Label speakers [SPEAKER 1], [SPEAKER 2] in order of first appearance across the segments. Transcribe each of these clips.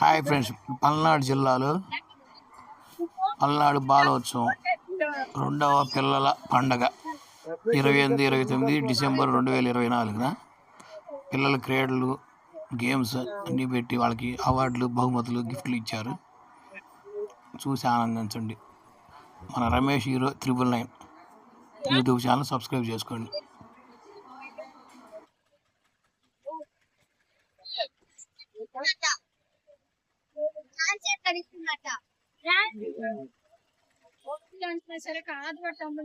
[SPEAKER 1] Hi friends Palnadu జిల్లాలో పల్నాడు బాలోత్సవం రెండవ పిల్లల పండగ. ఇరవై ఎనిమిది ఇరవై తొమ్మిది డిసెంబర్ రెండు వేల ఇరవై నాలుగున పిల్లల క్రీడలు గేమ్స్ అన్నీ పెట్టి వాళ్ళకి అవార్డులు బహుమతులు గిఫ్ట్లు ఇచ్చారు. చూసి ఆనందించండి. మన Ramesh hero triple nine YouTube channel subscribe చేసుకోండి.
[SPEAKER 2] కరిస్తున్నాట సరే కాదు Pattamma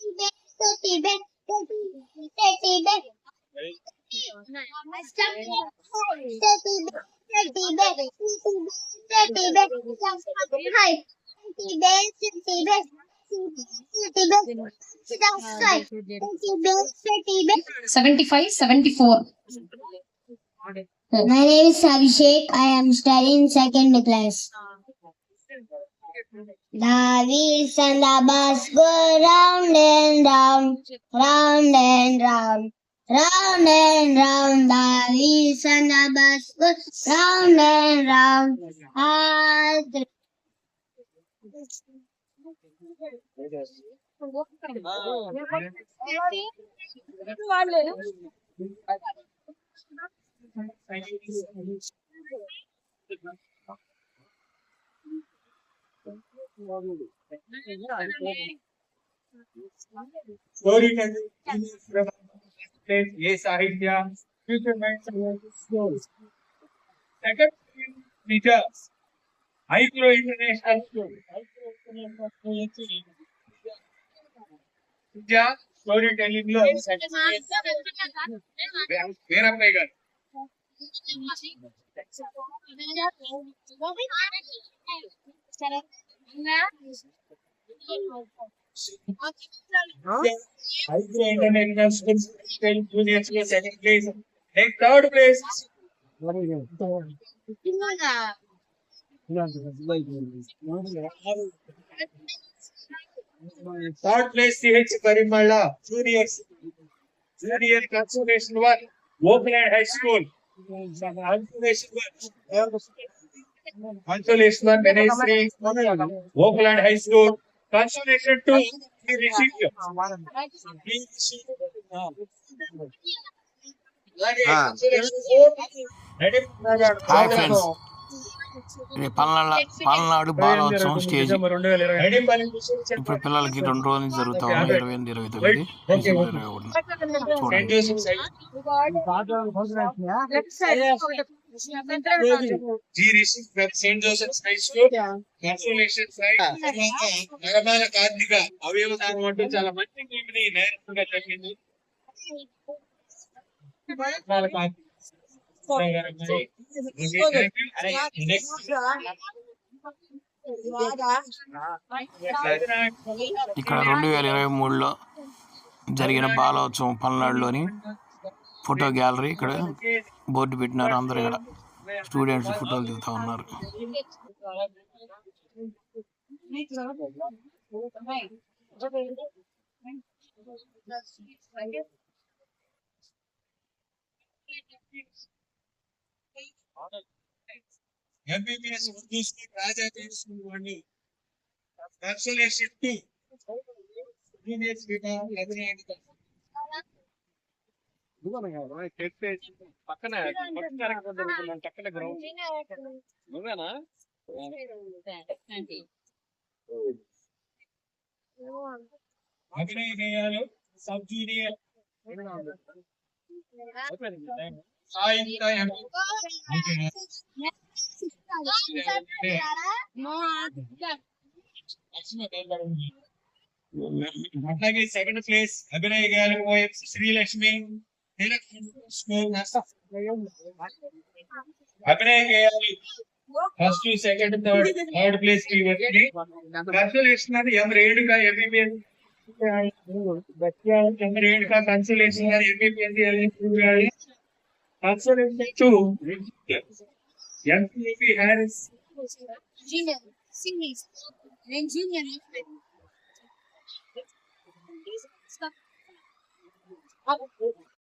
[SPEAKER 3] Tibet, so Tibet, 75, 74.
[SPEAKER 4] My name is Abhishek. I am studying second class. Uh, The wheels and the bus go round and round, round and round, round and round. The wheels and the bus go round and round. All the
[SPEAKER 2] వాళ్ళే
[SPEAKER 5] Story telling from place, ये साहित्य, future minds stories. Second, teachers. Micro international story. Micro international story. India story telling loves. Where am I going? Thank you. second place. Then third place. Third place CH Parimala Juniors. Junior Consolation 1, Oakland High School. Consolation 1. Consolation Ministry,
[SPEAKER 1] Oakland High to ah. Palnadu Balotsavam stage. ఇప్పుడు పిల్లలకి రెండు రోజులు జరుగుతా ఉంది. ఇరవై ఎనిమిది ఇరవై తొమ్మిది ఇరవై ఒకటి చూడండి.
[SPEAKER 5] G Rishi saint Joseph high school consolation side Nagamala Karmika అవయవ దానం అంటూ చాలా మంచి టీమ్ని నేర్పుగా చెప్పింది నగమాల కార్మిక
[SPEAKER 1] ఇక్కడ రెండు వేల ఇరవై మూడులో జరిగిన బాలోత్సవం పల్నాడులోని ఫోటో గ్యాలరీ ఇక్కడ బోర్డు పెట్టినారు అందరూ ఇక్కడ స్టూడెంట్స్ ఫోటోలు దిగుతా ఉన్నారు
[SPEAKER 5] MBBS Urdu school Raja school వాళ్ళు కన్సోలేషన్ టూ జూనియర్ స్వీకారం అభినయానికి
[SPEAKER 6] పక్కన పక్కన గ్రౌండ్ నువ్వేనా?
[SPEAKER 5] అభినయ సబ్ జూనియర్ అట్లాగే సెకండ్ ప్లేస్ అభినయ గేయాలు పోయమ్స్ अपने first second third third place की कंसोलेशन है एम रेड का एमबीबीएस बच्चियाँ एम रेड का कंसोलेशन है एमबीबीएस की consolation two MPP Harris
[SPEAKER 2] junior
[SPEAKER 4] senior end अब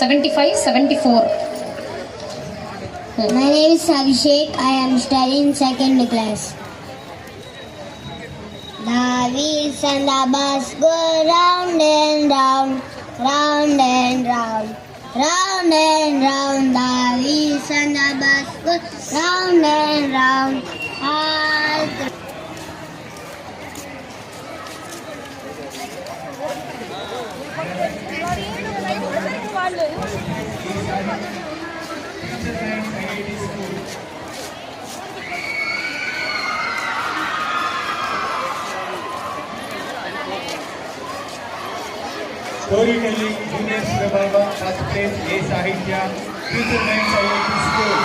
[SPEAKER 3] 75, 74.
[SPEAKER 4] My name is Abhishek. I am studying second class. The wheels and the bus go round and round, round and round, round and round. The wheels and the bus go round and round. All
[SPEAKER 5] story telling juniors విభాగం first place a Sahitya future minds IIT school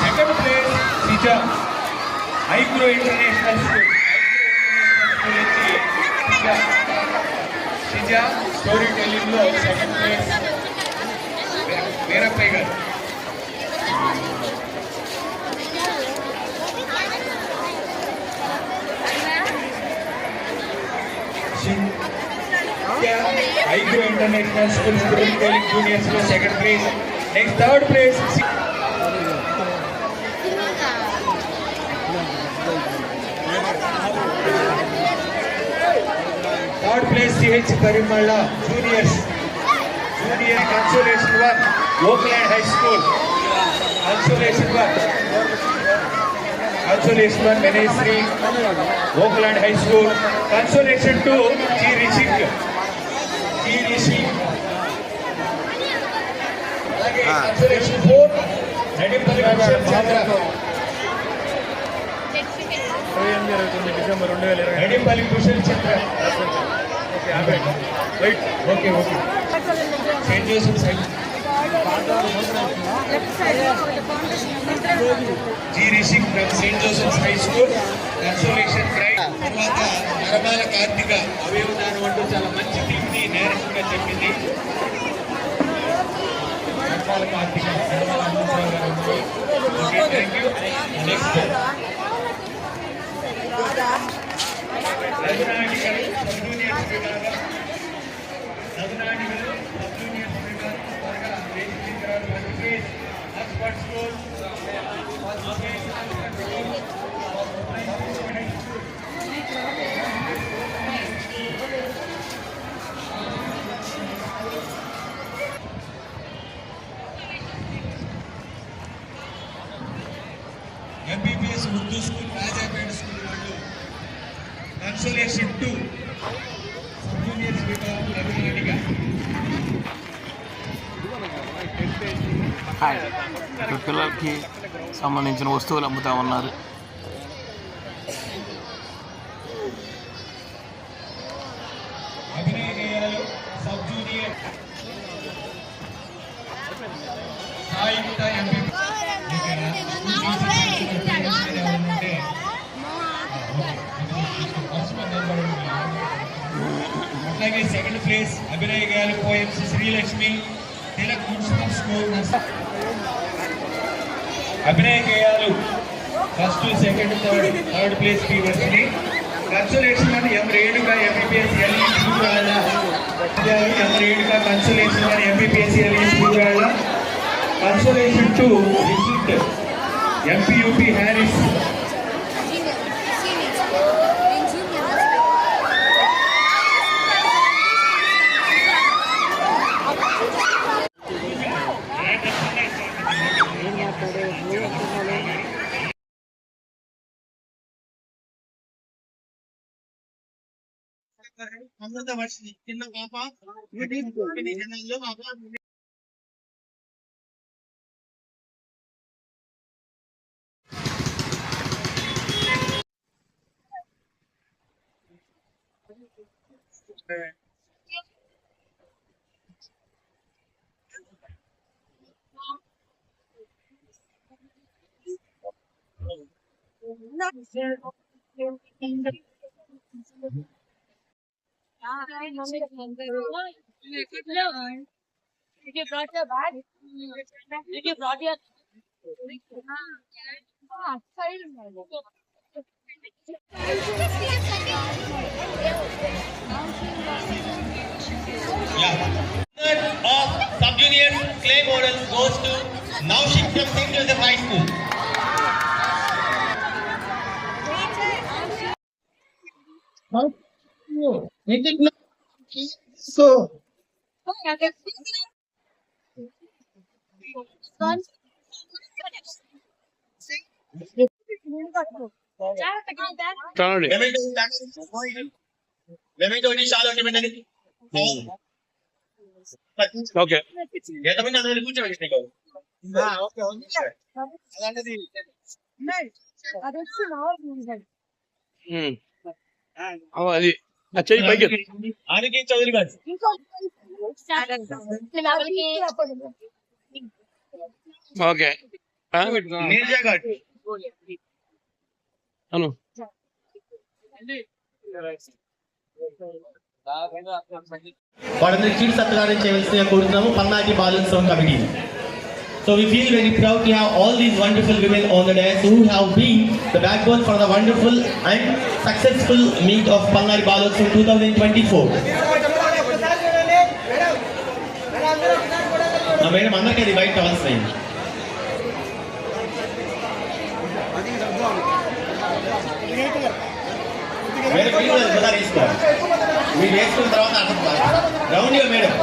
[SPEAKER 5] second place సిజ micro international school సిజ story telling లో second place Veerappaiah గారు IQ international school student juniors लो second place next third place third place CH Karimulla juniors junior consolation one Oakland high school consolation one consolation one Ganesh Shri Oakland high school consolation two G Rishik అలాగే consolation four Nadipalli Kushal Chandra Nadipalli okay okay saint Joseph side G Rishik from saint Joseph high school consolation prize తర్వాత నరమాల కార్తిక. అవయవదానం అంటూ చాలా మంచి టీమ్ని చెప్పింది. నరమాల కార్తిక నరమాల హనుమంతరావు గారు ఉంది. Okay thank you next రఘునాటికలు sub juniors విభాగం రఘునాటికలు సబ్ జూనియర్స్ విభాగం త్వరగా వేదిక తర్వాత first place Oxford school
[SPEAKER 1] hi. ఇక్కడ పిల్లలకి సంబంధించిన వస్తువులు అమ్ముతా ఉన్నారు.
[SPEAKER 5] అలాగే second place Abhinaya garu poems Srilakshmi Tilak municipal Abhinaya గేయాలు ఫస్ట్ సెకండ్ థర్డ్ థర్డ్ ప్లేస్కి కన్సలేషన్ అని ఎం రేణుగా ఎంబీబీఎస్ ఎల్ఈ చూడాల ఎం రేణుగా కన్సలేషన్ అని ఎంబీబీఎస్ ఎల్ఈ చూడాల consolation two
[SPEAKER 2] MP MPUP Harris Amruthavarshini చిన్న పాప జనాల్లో పాప Not Did you you
[SPEAKER 7] of sub-junior clay model goes to Naushik from St. Joseph High School.
[SPEAKER 1] Hmm.
[SPEAKER 7] You did not. So. Turn
[SPEAKER 1] it.
[SPEAKER 7] Let me do it.
[SPEAKER 1] Shall I
[SPEAKER 7] do it?
[SPEAKER 8] Okay.
[SPEAKER 7] Yeah, I mean, I'm going to go to the Okay. No, I
[SPEAKER 2] don't see how
[SPEAKER 8] you
[SPEAKER 1] అది ఆ చెయ్యి పైకి
[SPEAKER 7] ఆనికి చౌదరి గారు
[SPEAKER 1] okay ఆ?
[SPEAKER 7] నీరజ గారు
[SPEAKER 1] అను
[SPEAKER 7] వాళ్ళందరూ చీటి సత్కారం చేయవలసిందిగా కోరుతున్నాము పల్నాటి బాలోత్సవం committee So we feel very proud to have all these wonderful women on the dais who have been the backbone for the wonderful and successful meet of Palnari in 2024. ఆ మేడం అందరికీ అది బయట అవసరం మేడం మీరు వేసుకున్న తర్వాత అర్థం round madam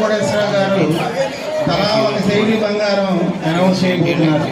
[SPEAKER 9] Koteswara గారు తలా ఒక శైలి బంగారం అనౌన్స్ చేయబోతున్నారు